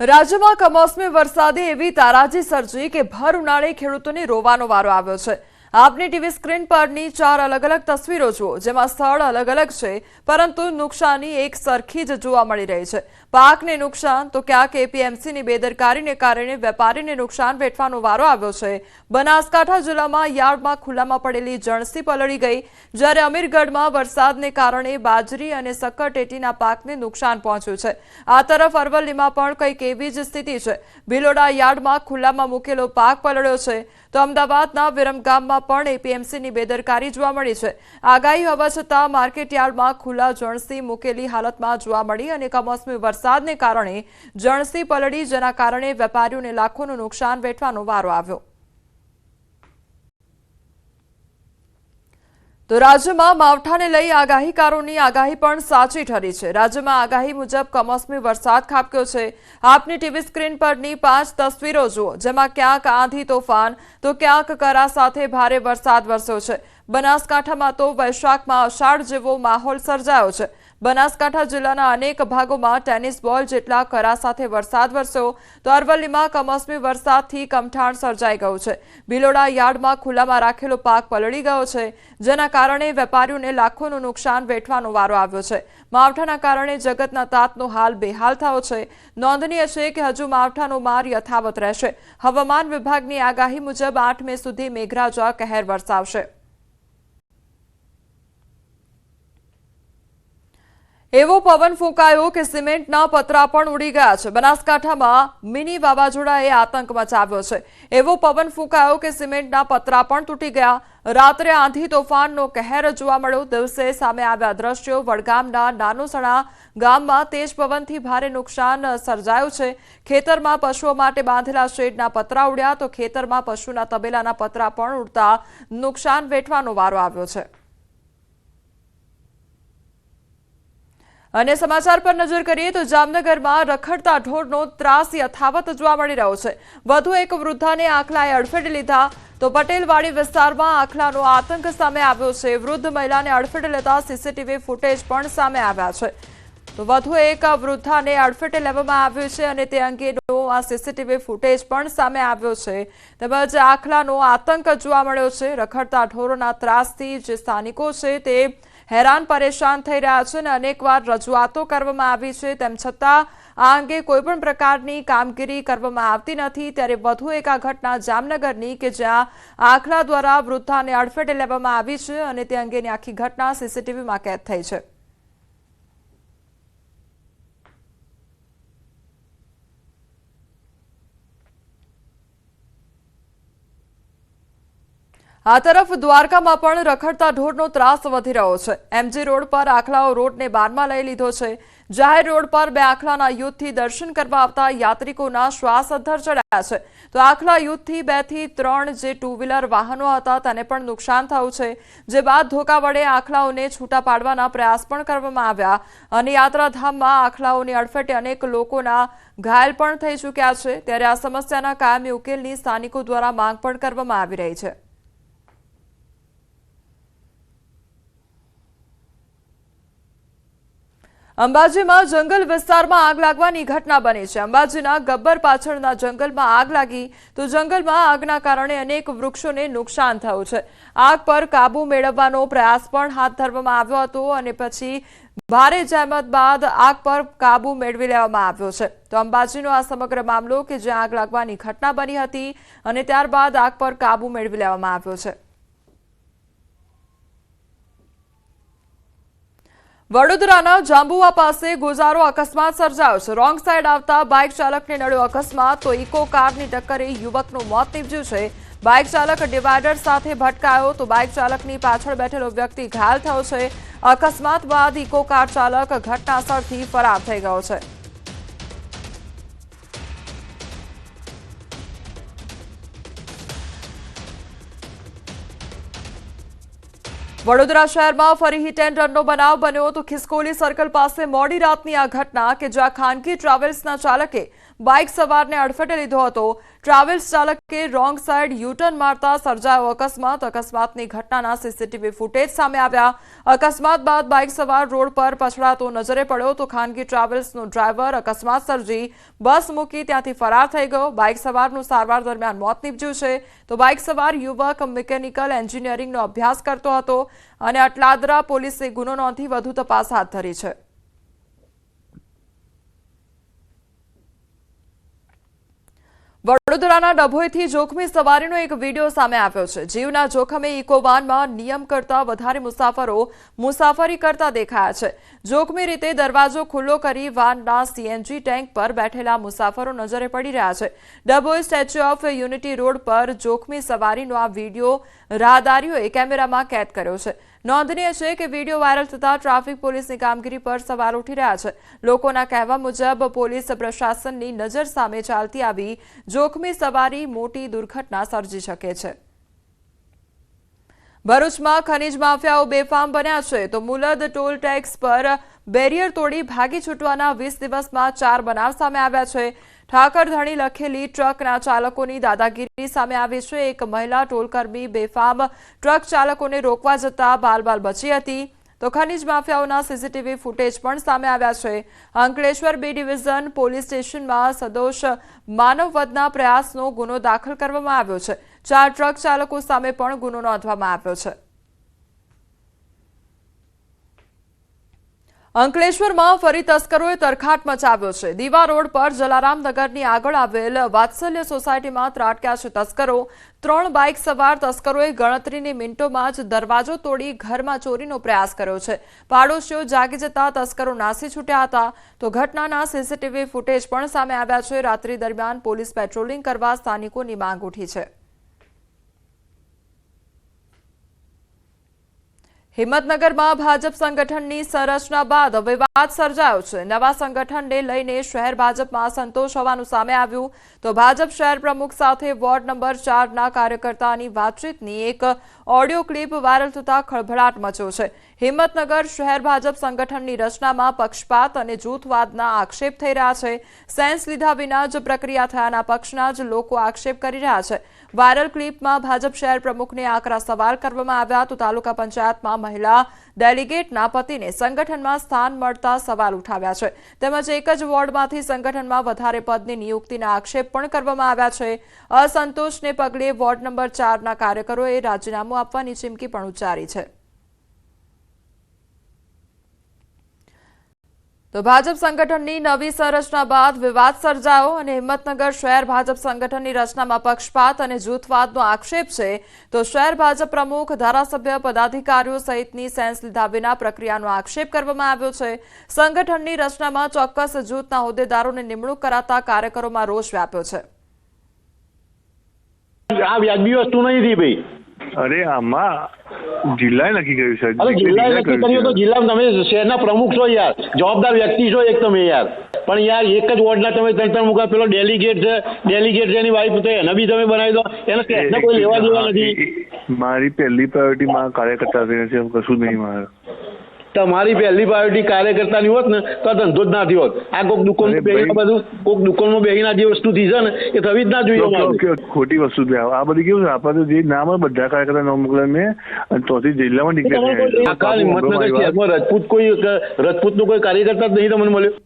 રાજ્યમાં કમોસમી વરસાદે એવી તારાજી સર્જી કે ભર ઉનાળે ખેડૂતોને રોવાનો વારો આવ્યો છે. આપની ટીવી સ્ક્રીન પરની ચાર અલગ અલગ તસવીરો જુઓ, જેમાં સ્થળ અલગ અલગ છે, પરંતુ નુકસાની એક સરખી જ જોવા મળી રહી છે. પાકને નુકસાન તો ક્યાંક એપીએમસીની બેદરકારીને કારણે વેપારીને નુકસાન વેઠવાનો વારો આવ્યો છે. બનાસકાંઠા જિલ્લામાં યાર્ડમાં ખુલ્લામાં પડેલી જણસી પલળી ગઈ, જ્યારે અમીરગઢમાં વરસાદને કારણે બાજરી અને સક્કરટેટીના પાકને નુકસાન પહોંચ્યું છે. આ તરફ અરવલ્લીમાં પણ કંઈક એવી જ સ્થિતિ છે. ભિલોડા યાર્ડમાં ખુલ્લામાં મૂકેલો પાક પલળ્યો છે. તો અમદાવાદના વિરમગામમાં પણ એપીએમસીની બેદરકારી જોવા મળી છે. આગાહી હોવા છતાં માર્કેટ યાર્ડમાં ખુલ્લા જણસી મૂકેલી હાલતમાં જોવા મળી અને કમોસમી વરસાદને કારણે જણસી પલળી, જેના કારણે વેપારીઓને લાખોનું નુકસાન વેઠવાનો વારો આવ્યો. તો રાજ્યમાં માવઠાને લઈ આગાહીકારોની આગાહી પણ સાચી ઠરી છે. રાજ્યમાં આગાહી મુજબ કમોસમી વરસાદ ખાબક્યો છે. આપની ટીવી સ્ક્રીન પરની પાંચ તસવીરો જુઓ. જેમાં ક્યાંક આંધી તોફાન, તો ક્યાંક કરા સાથે ભારે વરસાદ વરસ્યો છે. બનાસકાંઠામાં તો વૈશાખમાં અષાઢ જેવો માહોલ સર્જાયો છે. બનાસકાંઠા જિલ્લાના અનેક ભાગોમાં ટેનિસ બોલ જેટલા કરા સાથે વરસાદ વરસ્યો, તો અરવલ્લીમાં કમોસમી વરસાદથી કમઠાણ સર્જાઈ ગયું છે. ભિલોડા યાર્ડમાં ખુલ્લામાં રાખેલો પાક પલળી ગયો છે, જેના કારણે વેપારીઓને લાખોનું નુકસાન વેઠવાનો વારો આવ્યો છે. માવઠાના કારણે જગતના તાતનો હાલ બેહાલ થયો છે. નોંધનીય છે કે હજુ માવઠાનો માર યથાવત રહેશે. હવામાન વિભાગની આગાહી મુજબ આઠ મે સુધી મેઘરાજા કહેર વરસાવશે. એવો પવન ફૂંકાયો કે સિમેન્ટના પતરા પણ ઉડી ગયા છે. બનાસકાંઠામાં મિની વાવાઝોડાએ આતંક મચાવ્યો છે. એવો પવન ફૂંકાયો કે સિમેન્ટના પતરા પણ તૂટી ગયા. રાત્રે આંધી તોફાનનો કહેર જોવા મળ્યો. દિવસે સામે આવ્યા દ્રશ્યો વડગામના નાનોસણા ગામમાં તેજ પવનથી ભારે નુકસાન સર્જાયું છે. ખેતરમાં પશુઓ માટે બાંધેલા શેડના પતરા ઉડ્યા તો ખેતરમાં પશુના તબેલાના પતરા પણ ઉડતા નુકસાન વેઠવાનો વારો આવ્યો છે. અને સમાચાર પર નજર કરીએ તો જામનગરમાં રખડતા ઢોરનો ત્રાસ યથાવત જોવા મળી રહ્યો છે. વધુ એક વૃદ્ધાને આખલાએ અડફેટે લીધા તો પટેલવાડી વિસ્તારમાં આખલાનો આતંક સામે આવ્યો છે. વૃદ્ધ મહિલાને અડફેટે લેતા સીસીટીવી ફૂટેજ પણ સામે આવ્યા છે. તો વધુ એક વૃદ્ધાને અડફેટે લેવામાં આવ્યું છે અને તે અંગેનો આ સીસીટીવી ફૂટેજ પણ સામે આવ્યો છે. તેમજ આખલાનો આતંક જોવા મળ્યો છે. રખડતા ઢોરોના ત્રાસથી જે સ્થાનિકો છે તે હેરાન પરેશાન થઈ રહ્યા છે અને અનેકવાર રજૂઆતો કરવામાં આવી છે. તેમ છતાં આ અંગે કોઈપણ પ્રકારની કામગીરી કરવામાં આવતી નથી. ત્યારે વધુ એક આ ઘટના જામનગરની કે જ્યાં આખલા દ્વારા વૃદ્ધાને અડફેટે લેવામાં આવી છે અને તે અંગેની આખી ઘટના સીસીટીવીમાં કેદ થઈ છે. આ તરફ દ્વારકામાં પણ રખડતા ઢોરનો ત્રાસ વધી રહ્યો છે. એમજી રોડ પર આખલાઓ રોડને બારમાં લઈ લીધો છે. જાહેર રોડ પર બે આખલાના યુદ્ધથી દર્શન કરવા આવતા યાત્રિકોના શ્વાસ અધ્ધર ચડ્યા છે. તો આખલા યુદ્ધથી બેથી ત્રણ જે ટુ વ્હીલર વાહનો હતા તેને પણ નુકસાન થયું છે. જે બાદ ધોકા વડે આખલાઓને છૂટા પાડવાના પ્રયાસ પણ કરવામાં આવ્યા. અને યાત્રાધામમાં આખલાઓની અડફેટે અનેક લોકોના ઘાયલ પણ થઈ ચૂક્યા છે. ત્યારે આ સમસ્યાના કાયમી ઉકેલની સ્થાનિકો દ્વારા માંગ પણ કરવામાં આવી રહી છે. અંબાજીમાં જંગલ વિસ્તારમાં આગ લાગવાની ઘટના બની છે. અંબાજીના ગબ્બર પાછળના જંગલમાં આગ લાગી તો જંગલમાં આગના કારણે અનેક વૃક્ષોને નુકસાન થયું છે. આગ પર કાબુ મેળવવાનો પ્રયાસ પણ હાથ ધરવામાં આવ્યો હતો અને પછી ભારે જહેમત બાદ આગ પર કાબુ મેળવી લેવામાં આવ્યો છે. તો અંબાજીનો આ સમગ્ર મામલો કે જ્યાં આગ લાગવાની ઘટના બની હતી અને ત્યારબાદ આગ પર કાબુ મેળવી લેવામાં આવ્યો છે. વડોદરાના જાંબુવા પાસે ગોઝારો અકસ્માત સર્જાયો છે. રોંગ સાઈડ આવતા બાઇક ચાલકને નડ્યો અકસ્માત, તો ઇકો કારની ટક્કરે યુવકનું મોત નીપજ્યું છે. બાઇક ચાલક ડિવાઈડર સાથે ભટકાયો, તો બાઇક ચાલકની પાછળ બેઠેલો વ્યક્તિ ઘાયલ થયો છે. અકસ્માત બાદ ઇકો કાર ચાલક ઘટના સ્થળથી ફરાર થઈ ગયો છે. વડોદરા શહેરમાં ફરી હિટ રનનો બનાવ બન્યો તો ખિસકોલી સર્કલ પાસે મોડી રાતની આ ઘટના કે જ્યાં ખાનગી ટ્રાવેલ્સના ચાલકે બાઇક સવારને અડફેટે લીધો હતો. ટ્રાવેલ્સ ચાલકે રોંગ સાઈડ યુટર્ન મારતા સર્જાયો અકસ્માત. અકસ્માતની ઘટનાના સીસીટીવી ફૂટેજ સામે આવ્યા. અકસ્માત બાદ બાઇક સવાર રોડ પર પછડાતો નજરે પડ્યો તો ખાનગી ટ્રાવેલ્સનો ડ્રાઈવર અકસ્માત સર્જી બસ મૂકી ત્યાંથી ફરાર થઈ ગયો. બાઇક સવારનું સારવાર દરમિયાન મોત નીપજ્યું છે. તો બાઇક સવાર યુવક મિકેનિકલ એન્જિનિયરિંગનો અભ્યાસ કરતો હતો અને અટલાદરા પોલીસે ગુનો નોંધી વધુ તપાસ હાથ ધરી છે. વડોદરાના ડભોઈથી જોખમી સવારીનો એક વીડિયો સામે આવ્યો છે. જીવના જોખમે ઇકોવાનમાં નિયમ કરતા વધારે મુસાફરો મુસાફરી કરતા દેખાયા છે. જોખમી રીતે દરવાજો ખુલ્લો કરી વાનના સીએનજી ટેન્ક પર બેઠેલા મુસાફરો નજરે પડી રહ્યા છે. Dabhoi statue of unity road પર જોખમી સવારીનો આ વીડિયો રાહદારીઓએ કેમેરામાં કેદ કર્યો છે. નોંધનીય છે કે વીડિયો વાયરલ થતા ટ્રાફિક પોલીસની કામગીરી પર સવાલ ઉઠી રહ્યા છે. લોકોના કહેવા મુજબ, પોલીસ પ્રશાસનની નજર સામે ચાલતી આવી જોખમી સવારી મોટી દુર્ઘટના સર્જી શકે છે. ભરૂચમાં ખનીજ માફિયાઓ બેફામ બન્યા છે. તો મુલદ ટોલ ટેક્સ પર બેરિયર તોડી ભાગી છૂટવાના વીસ દિવસમાં ચાર બનાવ સામે આવ્યા છે. ઠાકરધણી લખેલી ટ્રકના ચાલકોની દાદાગીરી સામે આવી છે. એક મહિલા ટોલકર્મી બેફામ ટ્રક ચાલકોને રોકવા જતા બાલ બાલ બચી હતી. તો ખનીજ માફિયાઓના સીસીટીવી ફૂટેજ પણ સામે આવ્યા છે. અંકલેશ્વર બી ડિવિઝન પોલીસ સ્ટેશનમાં સદોષ માનવવધના પ્રયાસનો ગુનો દાખલ કરવામાં આવ્યો છે. ચાર ટ્રક ચાલકો સામે પણ ગુનો નોંધવામાં આવ્યો છે. અંકલેશ્વરમાં ફરી તસ્કરોએ તરખાટ મચાવ્યો છે. દીવા રોડ પર જલારામ નગરની આગળ આવેલ વાત્સલ્ય સોસાયટીમાં ત્રાટક્યા છે તસ્કરો. ત્રણ બાઇક સવાર તસ્કરોએ ગણતરીની મિનિટોમાં જ દરવાજો તોડી ઘરમાં ચોરીનો પ્રયાસ કર્યો છે. પાડોશીઓ જાગી જતા તસ્કરો નાસી છૂટ્યા હતા. તો ઘટનાના સીસીટીવી ફૂટેજ પણ સામે આવ્યા છે. રાત્રિ દરમિયાન પોલીસ પેટ્રોલિંગ કરવા સ્થાનિકોની માંગ ઉઠી છે. હિંમતનગરમાં ભાજપ સંગઠનની સંરચના બાદ વિવાદ સર્જાયો છે. નવા સંગઠનને લઈને શહેર ભાજપમાં સંતોષ હોવાનું સામે આવ્યું. તો ભાજપ શહેર પ્રમુખ સાથે વોર્ડ નંબર ચારના કાર્યકર્તાની વાતચીતની એક ઓડિયો ક્લિપ વાયરલ થતા ખળભળાટ મચ્યો છે. હિંમતનગર શહેર ભાજપ સંગઠનની રચનામાં પક્ષપાત અને જૂથવાદના આક્ષેપ થઈ રહ્યા છે. સેન્સ લીધા વિના જ પ્રક્રિયા થયાના પક્ષના જ લોકો આક્ષેપ કરી રહ્યા છે. વાયરલ ક્લિપમાં ભાજપ શહેર પ્રમુખને આકરા સવાલ કરવામાં આવ્યા તો તાલુકા પંચાયતમાં મહિલા ડેલિગેટના પતિને સંગઠનમાં સ્થાન મળતા સવાલ ઉઠાવ્યા છે. તેમજ એક જ વોર્ડમાંથી સંગઠનમાં વધારે પદની નિયુક્તિના આક્ષેપ પણ કરવામાં આવ્યા છે. અસંતોષને પગલે વોર્ડ નંબર ચારના કાર્યકરોએ રાજીનામું આપવાની ચીમકી પણ ઉચ્ચારી છે. તો ભાજપ સંગઠનની નવી સંરચના બાદ વિવાદ સર્જાયો અને હિંમતનગર શહેર ભાજપ સંગઠનની રચનામાં પક્ષપાત અને જૂથવાદનો આક્ષેપ છે, તો શહેર ભાજપ પ્રમુખ, ધારાસભ્ય, પદાધિકારીઓ સહિતની સેન્સ લીધા વિના પ્રક્રિયાનો આક્ષેપ કરવામાં આવ્યો છે. સંગઠનની રચનામાં ચોક્કસ જૂથના હોદ્દેદારોને નિમણૂક કરાતા કાર્યકરોમાં રોષ વ્યાપ્યો છે. આ વ્યાજબી વસ્તુ નથી ભાઈ. અરે આમાં જિલ્લાએ નક્કી કર્યું છે અરે જિલ્લાએ નક્કી કર્યું તો જિલ્લામાં તમે શહેરના પ્રમુખ છો યાર. જવાબદાર વ્યક્તિ છો એક તમે યાર. પણ યાર એક જ વોર્ડના તમે ત્રણ ત્રણ મુકા પેલો ડેલિગેટ છે ડેલિગેટ છે એની વાઈફ તો એને બી તમે બનાવી દો. એને કોઈ લેવા દેવા નથી. મારી પહેલી પ્રાયોરિટી મારા કાર્યકર્તા છે કશું નહીં મારે. તમારી પહેલી પ્રાયોરિટી કાર્યકર્તાની હોત ને તો ધંધો જ ના થયો હોત. આ કોક દુકાન. બેહીને બધું કોક દુકાનમાં બેહીને જે વસ્તુ થઈ છે ને એ થવી જ ના જોઈએ ખોટી વસ્તુ છે. આ બધી કેવું છે? આપણે જે નામ બધા કાર્યકર્તા નામ મોકલે મેં ચોથી જિલ્લામાં આખા હિંમતનગર શહેરમાં રજપૂત કોઈ રજપૂતનો કોઈ કાર્યકર્તા જ નહીં તમને મળ્યો?